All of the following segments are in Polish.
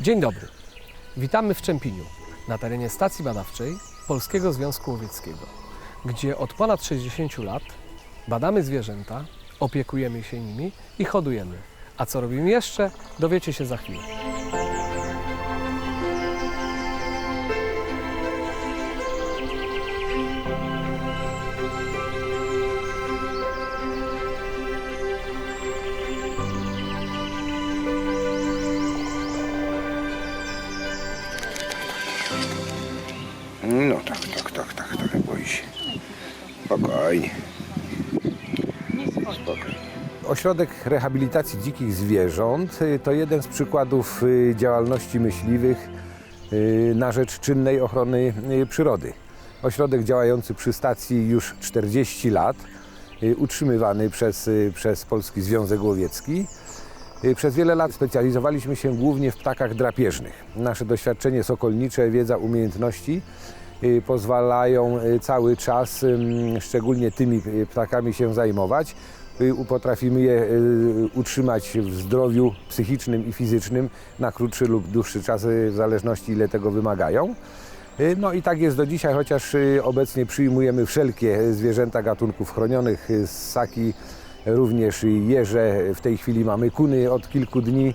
Dzień dobry. Witamy w Czempiniu, na terenie stacji badawczej Polskiego Związku Łowieckiego, gdzie od ponad 60 lat badamy zwierzęta, opiekujemy się nimi i hodujemy. A co robimy jeszcze, dowiecie się za chwilę. No tak, tak, tak, tak, tak, boi się. Spokojnie. Spokojnie. Ośrodek Rehabilitacji Dzikich Zwierząt y, to jeden z przykładów y, działalności myśliwych y, na rzecz czynnej ochrony przyrody. Ośrodek działający przy stacji już 40 lat, utrzymywany przez, przez Polski Związek Łowiecki. Y, Przez wiele lat specjalizowaliśmy się głównie w ptakach drapieżnych. Nasze doświadczenie sokolnicze, wiedza, umiejętności y, pozwalają y, cały czas szczególnie tymi ptakami się zajmować. Potrafimy je utrzymać w zdrowiu psychicznym i fizycznym na krótszy lub dłuższy czas, w zależności ile tego wymagają. No i tak jest do dzisiaj, chociaż obecnie przyjmujemy wszelkie zwierzęta gatunków chronionych, ssaki, również jeże. W tej chwili mamy kuny od kilku dni,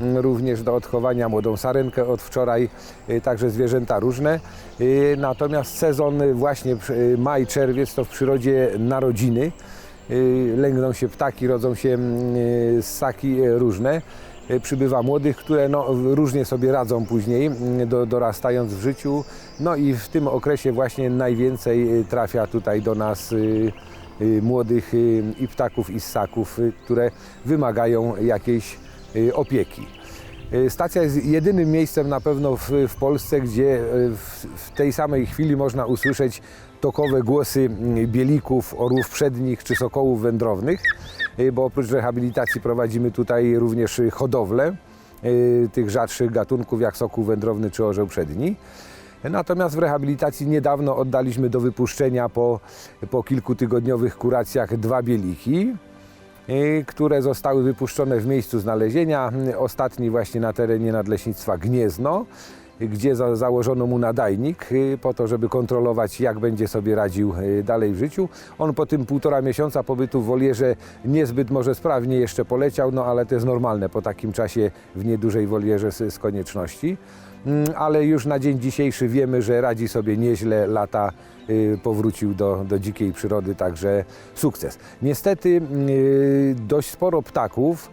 mm, również do odchowania młodą sarenkę od wczoraj, y, także zwierzęta różne. Y, Natomiast sezon właśnie y, maj, czerwiec to w przyrodzie narodziny. Lęgną się ptaki, rodzą się mm, ssaki różne. Przybywa młodych, które no, różnie sobie radzą później, mm, do, dorastając w życiu. No i w tym okresie właśnie najwięcej trafia tutaj do nas młodych y, i ptaków, i ssaków, y, które wymagają jakiejś y, opieki. Y, Stacja jest jedynym miejscem na pewno w, w Polsce, gdzie y, w, w tej samej chwili można usłyszeć tokowe głosy mm, bielików, orłów przednich czy sokołów wędrownych, y, bo oprócz rehabilitacji prowadzimy tutaj również y, hodowlę y, tych rzadszych gatunków jak sokół wędrowny czy orzeł przedni. Natomiast w rehabilitacji niedawno oddaliśmy do wypuszczenia po, po kilkutygodniowych kuracjach dwa bieliki, y, które zostały wypuszczone w miejscu znalezienia. Y, Ostatni właśnie na terenie Nadleśnictwa Gniezno, gdzie za, założono mu nadajnik y, po to, żeby kontrolować jak będzie sobie radził y, dalej w życiu. On po tym półtora miesiąca pobytu w wolierze niezbyt może sprawnie jeszcze poleciał, no ale to jest normalne po takim czasie w niedużej wolierze z, z konieczności. Mm, ale już na dzień dzisiejszy wiemy, że radzi sobie nieźle, lata powrócił do, do dzikiej przyrody, także sukces. Niestety y, dość sporo ptaków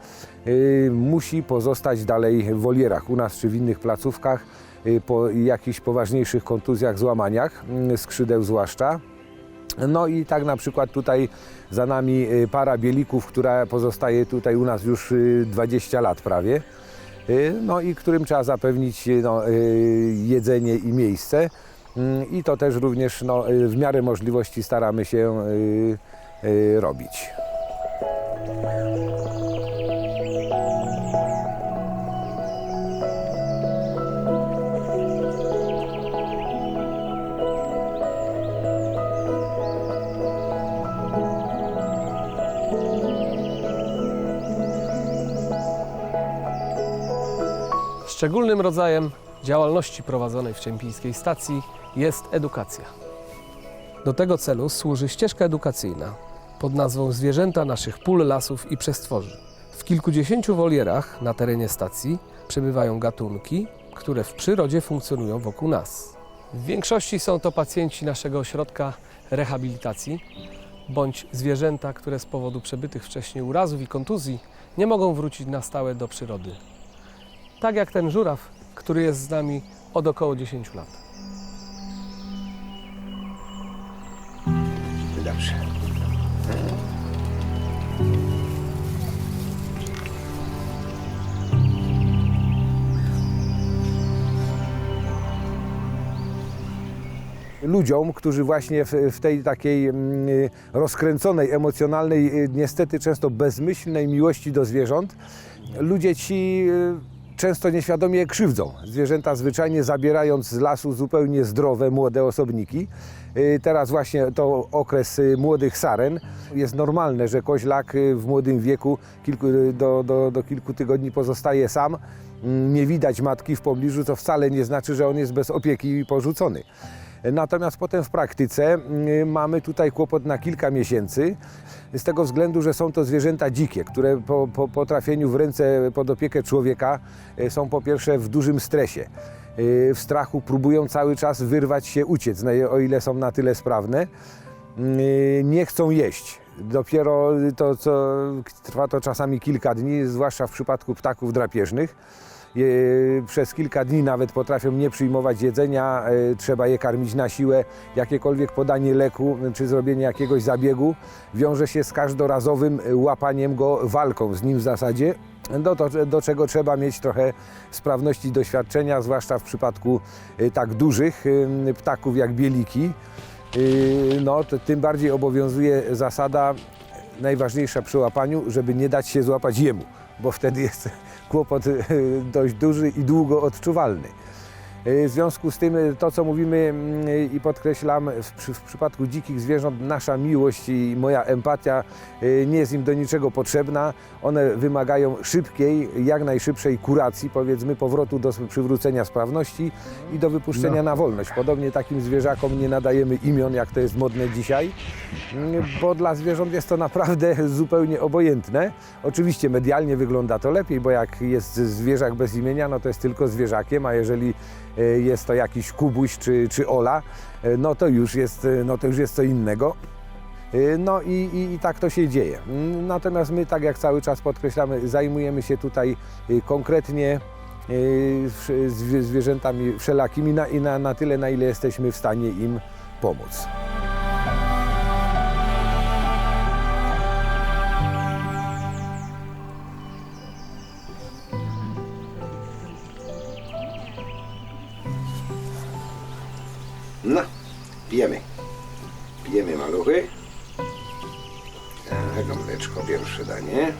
y, musi pozostać dalej w wolierach u nas czy w innych placówkach y, po jakichś poważniejszych kontuzjach, złamaniach, y, skrzydeł zwłaszcza. No i tak na przykład tutaj za nami y, para bielików, która pozostaje tutaj u nas już y, 20 lat prawie. Y, No i którym trzeba zapewnić y, no, y, jedzenie i miejsce. Mm, I to też również no, y, w miarę możliwości staramy się y, y, robić. Szczególnym rodzajem działalności prowadzonej w Czempińskiej stacji jest edukacja. Do tego celu służy ścieżka edukacyjna pod nazwą Zwierzęta naszych pól, lasów i przestworzy. W kilkudziesięciu wolierach na terenie stacji przebywają gatunki, które w przyrodzie funkcjonują wokół nas. W większości są to pacjenci naszego ośrodka rehabilitacji bądź zwierzęta, które z powodu przebytych wcześniej urazów i kontuzji nie mogą wrócić na stałe do przyrody. Tak jak ten żuraw, który jest z nami od około 10 lat. Dobrze. Ludziom, którzy właśnie w, w tej takiej mm, rozkręconej, emocjonalnej, y, niestety często bezmyślnej miłości do zwierząt, ludzie ci y, często nieświadomie krzywdzą. Zwierzęta zwyczajnie zabierając z lasu zupełnie zdrowe, młode osobniki. Y, Teraz właśnie to okres y, młodych saren. Jest normalne, że koźlak y, w młodym wieku kilku, do, do, do kilku tygodni pozostaje sam. Mm, Nie widać matki w pobliżu, co wcale nie znaczy, że on jest bez opieki i porzucony. Natomiast potem w praktyce y, mamy tutaj kłopot na kilka miesięcy, z tego względu, że są to zwierzęta dzikie, które po, po, po trafieniu w ręce pod opiekę człowieka y, są po pierwsze w dużym stresie. Y, W strachu próbują cały czas wyrwać się, uciec, no o ile są na tyle sprawne. Nie chcą jeść. Dopiero to, co trwa to czasami kilka dni, zwłaszcza w przypadku ptaków drapieżnych. Je, przez kilka dni nawet potrafią nie przyjmować jedzenia, e, trzeba je karmić na siłę. Jakiekolwiek podanie leku czy zrobienie jakiegoś zabiegu wiąże się z każdorazowym łapaniem go, walką z nim w zasadzie. Do, to, do czego trzeba mieć trochę sprawności doświadczenia, zwłaszcza w przypadku e, tak dużych e, ptaków jak bieliki. E, No, to tym bardziej obowiązuje zasada najważniejsza przy łapaniu, żeby nie dać się złapać jemu, bo wtedy jest kłopot y, dość duży i długo odczuwalny. Y, W związku z tym y, to, co mówimy mm, i podkreślam, w, w przypadku dzikich zwierząt nasza miłość i moja empatia y, nie jest im do niczego potrzebna. One wymagają szybkiej, jak najszybszej kuracji, powiedzmy powrotu do przywrócenia sprawności i do wypuszczenia na wolność. Podobnie takim zwierzakom nie nadajemy imion, jak to jest modne dzisiaj, mm, bo dla zwierząt jest to naprawdę zupełnie obojętne. Oczywiście medialnie wygląda to lepiej, bo jak jest zwierzak bez imienia, no to jest tylko zwierzakiem, a jeżeli e, jest to jakiś kubuś czy, czy ola, e, no to już jest, e, no to już jest co innego. E, No i, i, i tak to się dzieje. Mm, Natomiast my, tak jak cały czas podkreślamy, zajmujemy się tutaj e, konkretnie e, zwierzętami wszelakimi na, na, na tyle, na ile jesteśmy w stanie im pomóc. No, pijemy. Pijemy maluchy. Tego mleczko, pierwsze danie.